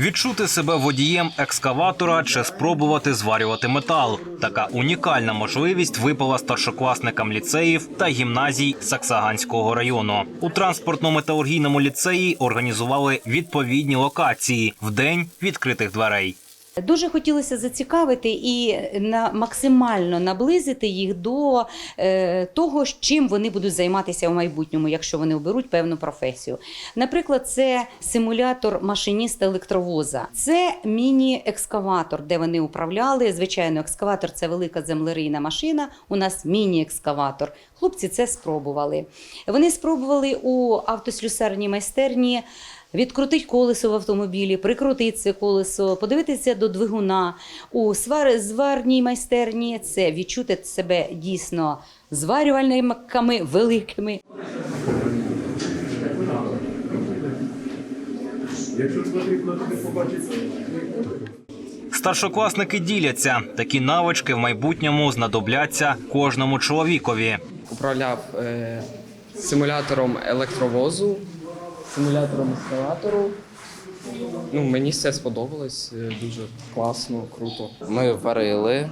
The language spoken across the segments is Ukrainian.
Відчути себе водієм екскаватора чи спробувати зварювати метал. Така унікальна можливість випала старшокласникам ліцеїв та гімназій Саксаганського району. У транспортно-металургійному ліцеї організували відповідні локації в день відкритих дверей. Дуже хотілося зацікавити і на максимально наблизити їх до е, того, чим вони будуть займатися в майбутньому, якщо вони оберуть певну професію. Наприклад, це симулятор машиніста електровоза, це міні-екскаватор, де вони управляли. Звичайно, екскаватор це велика землерийна машина. У нас міні-екскаватор. Хлопці це спробували. Вони спробували у автослюсарній майстерні. Відкрутить колесо в автомобілі, прикрутити це колесо, подивитися до двигуна. У свар... зварній майстерні це відчути себе дійсно зварювальниками великими. Старшокласники діляться. Такі навички в майбутньому знадобляться кожному чоловікові. управляв е, симулятором електровозу, симулятором ескалатору. Ну, мені все сподобалось, е, дуже класно, круто. Ми варили,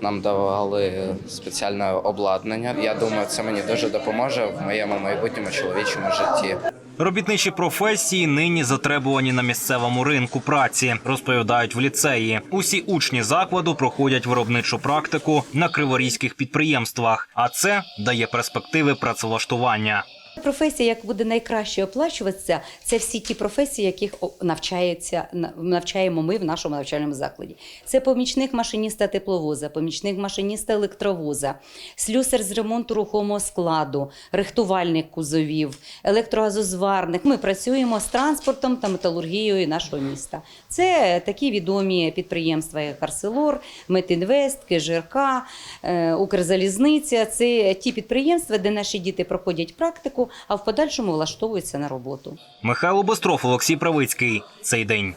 нам давали спеціальне обладнання. Я думаю, це мені дуже допоможе в моєму майбутньому чоловічому житті. Робітничі професії нині затребувані на місцевому ринку праці, розповідають в ліцеї. Усі учні закладу проходять виробничу практику на криворізьких підприємствах, а це дає перспективи працевлаштування. Професія, як буде найкраще оплачуватися, це всі ті професії, яких навчається, навчаємо ми в нашому навчальному закладі. Це помічник машиніста тепловоза, помічник машиніста електровоза, слюсар з ремонту рухомого складу, рихтувальник кузовів, електрогазозварник. Ми працюємо з транспортом та металургією нашого міста. Це такі відомі підприємства, як Арселор, Метінвест, КЖРК, е, Укрзалізниця. Це ті підприємства, де наші діти проходять практику, а в подальшому влаштовується на роботу. Михайло Бостров, Олексій Правицький. Цей день.